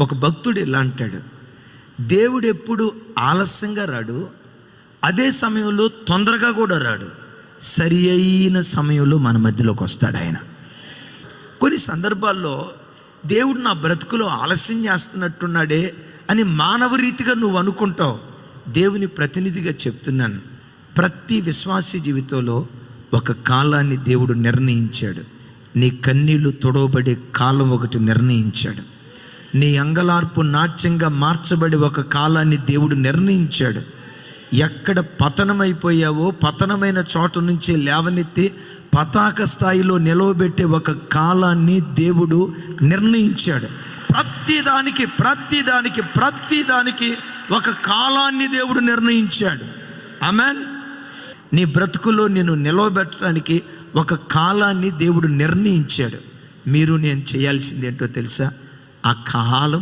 ఒక భక్తుడు ఇలా అంటాడు దేవుడు ఎప్పుడు ఆలస్యంగా రాడు అదే సమయంలో తొందరగా కూడా రాడు. సరి అయిన సమయంలో మన మధ్యలోకి వస్తాడు ఆయన. కొన్ని సందర్భాల్లో దేవుడు నా బ్రతుకులో ఆలస్యం చేస్తున్నట్టున్నాడే అని మానవ రీతిగా నువ్వు అనుకుంటావు. దేవుని ప్రతినిధిగా చెప్తున్నాను ప్రతి విశ్వాసీ జీవితంలో ఒక కాలాన్ని దేవుడు నిర్ణయించాడు. నీ కన్నీళ్ళు తొడవబడే కాలం ఒకటి నిర్ణయించాడు. నీ అంగలార్పు నాట్యంగా మార్చబడి ఒక కాలాన్ని దేవుడు నిర్ణయించాడు. ఎక్కడ పతనమైపోయావో పతనమైన చోట నుంచి లేవనెత్తి పతాక స్థాయిలో నిలవబెట్టే ఒక కాలాన్ని దేవుడు నిర్ణయించాడు. ప్రతిదానికి ప్రతిదానికి ప్రతిదానికి ఒక కాలాన్ని దేవుడు నిర్ణయించాడు. అమెన్ నీ బ్రతుకులో నేను నిలవబెట్టడానికి ఒక కాలాన్ని దేవుడు నిర్ణయించాడు. మీరు నేను చేయాల్సింది ఏంటో తెలుసా? ఆ కాలం